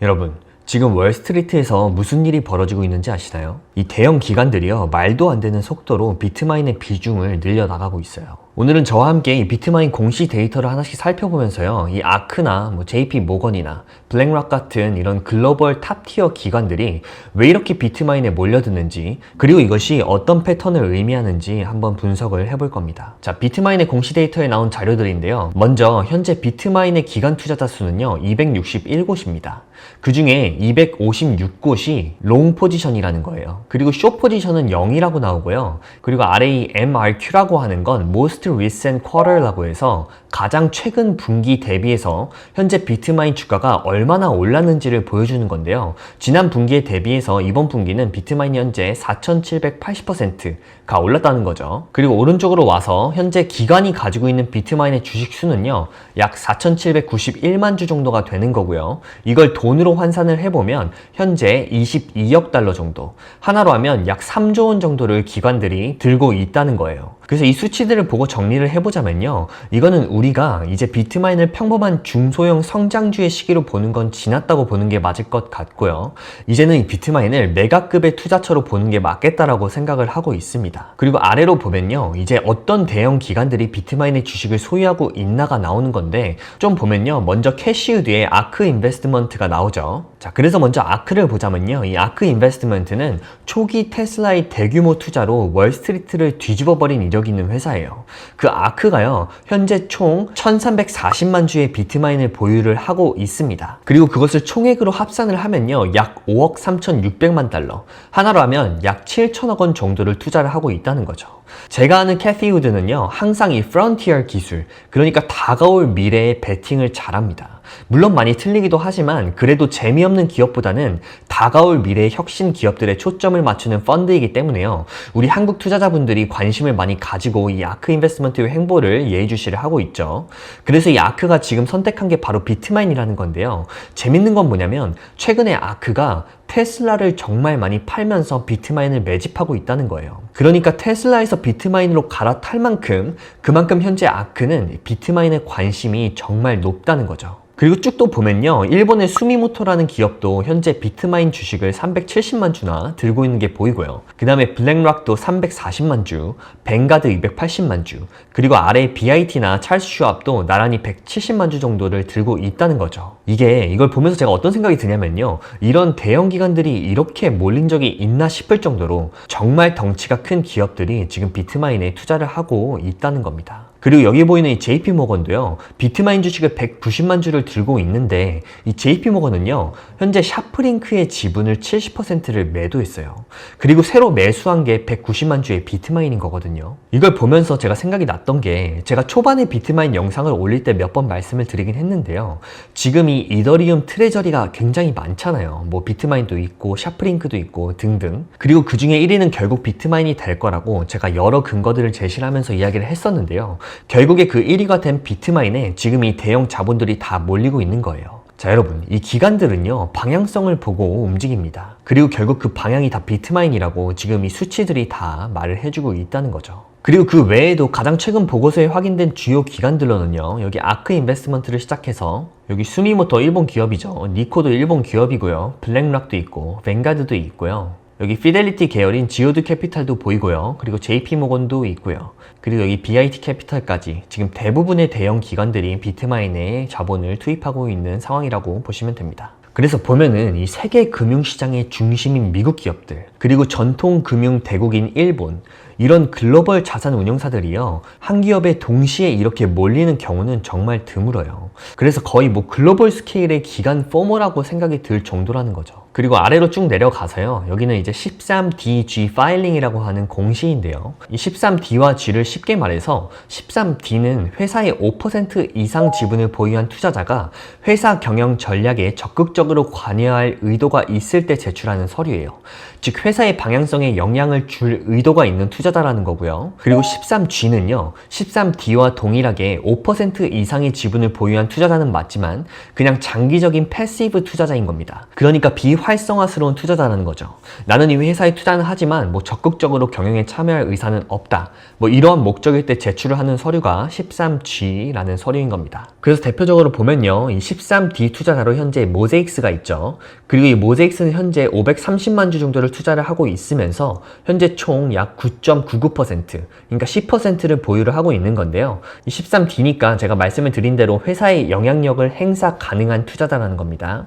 여러분, 지금 월스트리트에서 무슨 일이 벌어지고 있는지 아시나요? 이 대형 기관들이요, 말도 안 되는 속도로 비트마인의 비중을 늘려나가고 있어요. 오늘은 저와 함께 이 비트마인 공시 데이터를 하나씩 살펴보면서요, 이 아크나 뭐 JP 모건이나 블랙락 같은 이런 글로벌 탑티어 기관들이 왜 이렇게 비트마인에 몰려드는지, 그리고 이것이 어떤 패턴을 의미하는지 한번 분석을 해볼 겁니다. 자, 비트마인의 공시 데이터에 나온 자료들인데요. 먼저 현재 비트마인의 기관 투자자 수는요, 261곳입니다. 그 중에 256곳이 롱 포지션이라는 거예요. 그리고 쇼 포지션은 0이라고 나오고요. 그리고 아래 이 MRQ라고 하는 건 Most Recent Quarter라고 해서 가장 최근 분기 대비해서 현재 비트마인 주가가 얼마나 올랐는지를 보여주는 건데요. 지난 분기에 대비해서 이번 분기는 비트마인이 현재 4,780%가 올랐다는 거죠. 그리고 오른쪽으로 와서 현재 기관이 가지고 있는 비트마인의 주식 수는요. 약 4,791만 주 정도가 되는 거고요. 이걸 돈으로 환산을 해보면 현재 22억 달러 정도, 하나로 하면 약 3조 원 정도를 기관들이 들고 있다는 거예요. 그래서 이 수치들을 보고 정리를 해보자면요. 이거는 우리가 이제 비트마인을 평범한 중소형 성장주의 시기로 보는 건 지났다고 보는 게 맞을 것 같고요. 이제는 이 비트마인을 메가급의 투자처로 보는 게 맞겠다라고 생각을 하고 있습니다. 그리고 아래로 보면요. 이제 어떤 대형 기관들이 비트마인의 주식을 소유하고 있나가 나오는 건데 좀 보면요. 먼저 캐시우 뒤에 아크 인베스트먼트가 나오죠. 자, 그래서 먼저 아크를 보자면요. 이 아크 인베스트먼트는 초기 테슬라의 대규모 투자로 월스트리트를 뒤집어버린 이력이 있는 회사예요. 그 아크가요, 현재 총 1340만 주의 비트마인을 보유를 하고 있습니다. 그리고 그것을 총액으로 합산을 하면요, 약 5억 3600만 달러. 하나로 하면 약 7천억 원 정도를 투자를 하고 있다는 거죠. 제가 아는 캐티 우드는요, 항상 이 프론티어 기술, 그러니까 다가올 미래에 베팅을 잘합니다. 물론 많이 틀리기도 하지만 그래도 재미없는 기업보다는 다가올 미래의 혁신 기업들에 초점을 맞추는 펀드이기 때문에요. 우리 한국 투자자분들이 관심을 많이 가지고 이 아크 인베스트먼트의 행보를 예의주시를 하고 있죠. 그래서 이 아크가 지금 선택한 게 바로 비트마인이라는 건데요. 재밌는 건 뭐냐면 최근에 아크가 테슬라를 정말 많이 팔면서 비트마인을 매집하고 있다는 거예요. 그러니까 테슬라에서 비트마인으로 갈아탈 만큼 그만큼 현재 아크는 비트마인의 관심이 정말 높다는 거죠. 그리고 쭉 또 보면요. 일본의 수미모토라는 기업도 현재 비트마인 주식을 370만 주나 들고 있는 게 보이고요. 그 다음에 블랙락도 340만 주, 뱅가드 280만 주, 그리고 아래 BIT나 찰스 슈압도 나란히 170만 주 정도를 들고 있다는 거죠. 이게 이걸 보면서 제가 어떤 생각이 드냐면요. 이런 대형 기 관들이 이렇게 몰린 적이 있나 싶을 정도로 정말 덩치가 큰 기업들이 지금 비트마인에 투자를 하고 있다는 겁니다. 그리고 여기 보이는 이 JP 모건도요, 비트마인 주식을 190만 주를 들고 있는데, 이 JP 모건은요, 현재 샤프링크의 지분을 70%를 매도했어요. 그리고 새로 매수한 게 190만 주의 비트마인인 거거든요. 이걸 보면서 제가 생각이 났던 게, 제가 초반에 비트마인 영상을 올릴 때 몇 번 말씀을 드리긴 했는데요. 지금 이 이더리움 트레저리가 굉장히 많잖아요. 뭐 비트마인도 있고, 샤프링크도 있고, 등등. 그리고 그 중에 1위는 결국 비트마인이 될 거라고 제가 여러 근거들을 제시를 하면서 이야기를 했었는데요. 결국에 그 1위가 된 비트마인에 지금 이 대형 자본들이 다 몰리고 있는 거예요. 자, 여러분, 이 기관들은요, 방향성을 보고 움직입니다. 그리고 결국 그 방향이 다 비트마인이라고 지금 이 수치들이 다 말을 해주고 있다는 거죠. 그리고 그 외에도 가장 최근 보고서에 확인된 주요 기관들로는요, 여기 아크 인베스트먼트를 시작해서 여기 수미모토 일본 기업이죠. 니코도 일본 기업이고요. 블랙락도 있고, 뱅가드도 있고요. 여기 피델리티 계열인 지오드 캐피탈도 보이고요. 그리고 JP 모건도 있고요. 그리고 여기 BIT 캐피탈까지 지금 대부분의 대형 기관들이 비트마인에 자본을 투입하고 있는 상황이라고 보시면 됩니다. 그래서 보면은 이 세계 금융시장의 중심인 미국 기업들, 그리고 전통 금융 대국인 일본, 이런 글로벌 자산 운용사들이요, 한 기업에 동시에 이렇게 몰리는 경우는 정말 드물어요. 그래서 거의 뭐 글로벌 스케일의 기간 포머라고 생각이 들 정도라는 거죠. 그리고 아래로 쭉 내려가서요. 여기는 이제 13DG 파일링이라고 하는 공시인데요. 이 13D와 G를 쉽게 말해서 13D는 회사의 5% 이상 지분을 보유한 투자자가 회사 경영 전략에 적극적으로 관여할 의도가 있을 때 제출하는 서류예요. 즉 회사의 방향성에 영향을 줄 의도가 있는 투자다라는 거고요. 그리고 13G는요, 13D와 동일하게 5% 이상의 지분을 보유한 투자자는 맞지만 그냥 장기적인 패시브 투자자인 겁니다. 그러니까 비 활성화스러운 투자자라는 거죠. 나는 이 회사에 투자는 하지만 뭐 적극적으로 경영에 참여할 의사는 없다. 뭐 이러한 목적일 때 제출을 하는 서류가 13G라는 서류인 겁니다. 그래서 대표적으로 보면요, 이 13D 투자자로 현재 모제익스가 있죠. 그리고 이 모제익스는 현재 530만 주 정도를 투자를 하고 있으면서 현재 총 약 9.99% 그러니까 10%를 보유를 하고 있는 건데요. 이 13D니까 제가 말씀을 드린 대로 회사의 영향력을 행사 가능한 투자자라는 겁니다.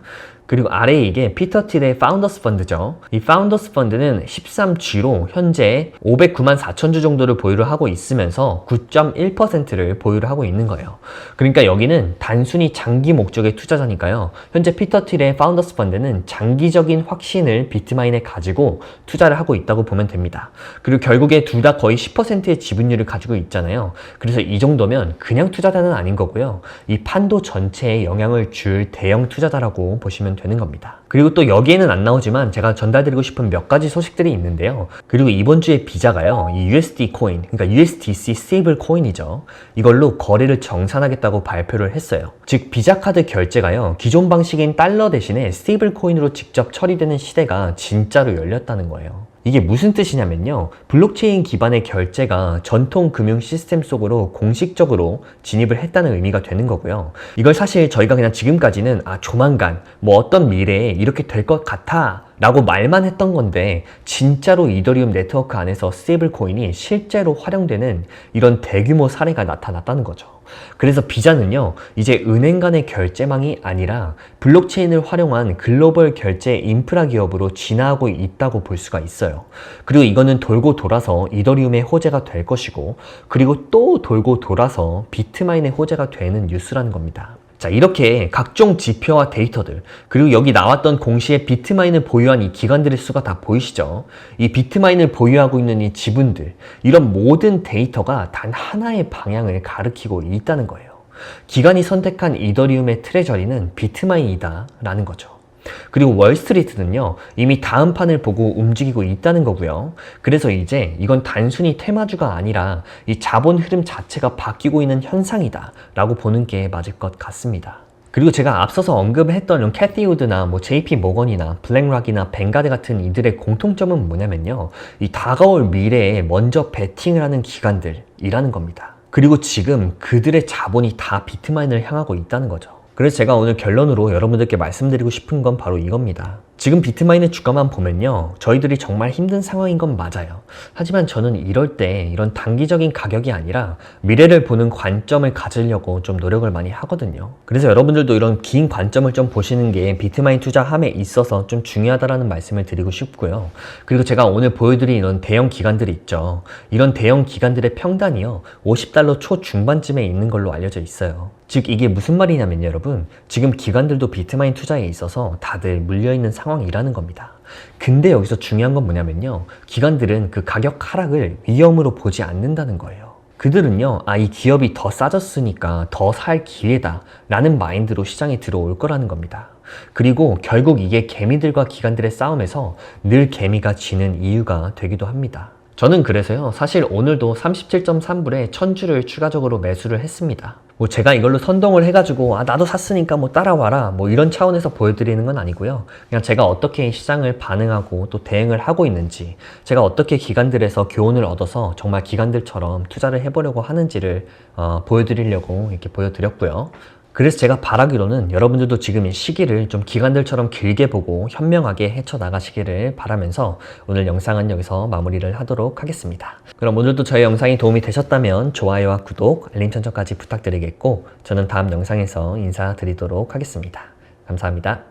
그리고 아래에 이게 피터 틸의 파운더스 펀드죠. 이 파운더스 펀드는 13G로 현재 509만 4천 주 정도를 보유를 하고 있으면서 9.1%를 보유를 하고 있는 거예요. 그러니까 여기는 단순히 장기 목적의 투자자니까요. 현재 피터 틸의 파운더스 펀드는 장기적인 확신을 비트마인에 가지고 투자를 하고 있다고 보면 됩니다. 그리고 결국에 둘 다 거의 10%의 지분율을 가지고 있잖아요. 그래서 이 정도면 그냥 투자자는 아닌 거고요. 이 판도 전체에 영향을 줄 대형 투자자라고 보시면 되는 겁니다. 그리고 또 여기에는 안 나오지만 제가 전달드리고 싶은 몇 가지 소식들이 있는데요. 그리고 이번 주에 비자가요. 이 USD 코인, 그러니까 USDC 스테이블 코인이죠. 이걸로 거래를 정산하겠다고 발표를 했어요. 즉 비자 카드 결제가요. 기존 방식인 달러 대신에 스테이블 코인으로 직접 처리되는 시대가 진짜로 열렸다는 거예요. 이게 무슨 뜻이냐면요. 블록체인 기반의 결제가 전통 금융 시스템 속으로 공식적으로 진입을 했다는 의미가 되는 거고요. 이걸 사실 저희가 그냥 지금까지는 아, 조만간 뭐 어떤 미래에 이렇게 될 것 같아 라고 말만 했던 건데 진짜로 이더리움 네트워크 안에서 스테이블 코인이 실제로 활용되는 이런 대규모 사례가 나타났다는 거죠. 그래서 비자는요, 이제 은행 간의 결제망이 아니라 블록체인을 활용한 글로벌 결제 인프라 기업으로 진화하고 있다고 볼 수가 있어요. 그리고 이거는 돌고 돌아서 이더리움의 호재가 될 것이고, 그리고 또 돌고 돌아서 비트마인의 호재가 되는 뉴스라는 겁니다. 자, 이렇게 각종 지표와 데이터들, 그리고 여기 나왔던 공시에 비트마인을 보유한 이 기관들의 수가 다 보이시죠? 이 비트마인을 보유하고 있는 이 지분들, 이런 모든 데이터가 단 하나의 방향을 가리키고 있다는 거예요. 기관이 선택한 이더리움의 트레저리는 비트마인이다 라는 거죠. 그리고 월스트리트는요, 이미 다음 판을 보고 움직이고 있다는 거고요. 그래서 이제 이건 단순히 테마주가 아니라 이 자본 흐름 자체가 바뀌고 있는 현상이다 라고 보는 게 맞을 것 같습니다. 그리고 제가 앞서서 언급했던 이런 캐티 우드나 뭐 JP 모건이나 블랙락이나 뱅가드 같은 이들의 공통점은 뭐냐면요. 이 다가올 미래에 먼저 베팅을 하는 기관들이라는 겁니다. 그리고 지금 그들의 자본이 다 비트마인을 향하고 있다는 거죠. 그래서 제가 오늘 결론으로 여러분들께 말씀드리고 싶은 건 바로 이겁니다. 지금 비트마인의 주가만 보면요. 저희들이 정말 힘든 상황인 건 맞아요. 하지만 저는 이럴 때 이런 단기적인 가격이 아니라 미래를 보는 관점을 가지려고 좀 노력을 많이 하거든요. 그래서 여러분들도 이런 긴 관점을 좀 보시는 게 비트마인 투자함에 있어서 좀 중요하다라는 말씀을 드리고 싶고요. 그리고 제가 오늘 보여드린 이런 대형 기관들이 있죠. 이런 대형 기관들의 평단이요. 50달러 초중반쯤에 있는 걸로 알려져 있어요. 즉 이게 무슨 말이냐면 여러분 지금 기관들도 비트마인 투자에 있어서 다들 물려있는 상황 이라는 겁니다. 근데 여기서 중요한 건 뭐냐면요. 기관들은 그 가격 하락을 위험으로 보지 않는다는 거예요. 그들은요, 아, 이 기업이 더 싸졌으니까 더 살 기회다. 라는 마인드로 시장에 들어올 거라는 겁니다. 그리고 결국 이게 개미들과 기관들의 싸움에서 늘 개미가 지는 이유가 되기도 합니다. 저는 그래서요, 사실 오늘도 37.3불에 1000주를 추가적으로 매수를 했습니다. 뭐 제가 이걸로 선동을 해가지고 아 나도 샀으니까 뭐 따라와라 뭐 이런 차원에서 보여드리는 건 아니고요. 그냥 제가 어떻게 시장을 반응하고 또 대응을 하고 있는지 제가 어떻게 기관들에서 교훈을 얻어서 정말 기관들처럼 투자를 해보려고 하는지를 어, 보여드리려고 이렇게 보여드렸고요. 그래서 제가 바라기로는 여러분들도 지금 이 시기를 좀 기관들처럼 길게 보고 현명하게 헤쳐나가시기를 바라면서 오늘 영상은 여기서 마무리를 하도록 하겠습니다. 그럼 오늘도 저의 영상이 도움이 되셨다면 좋아요와 구독, 알림 설정까지 부탁드리겠고 저는 다음 영상에서 인사드리도록 하겠습니다. 감사합니다.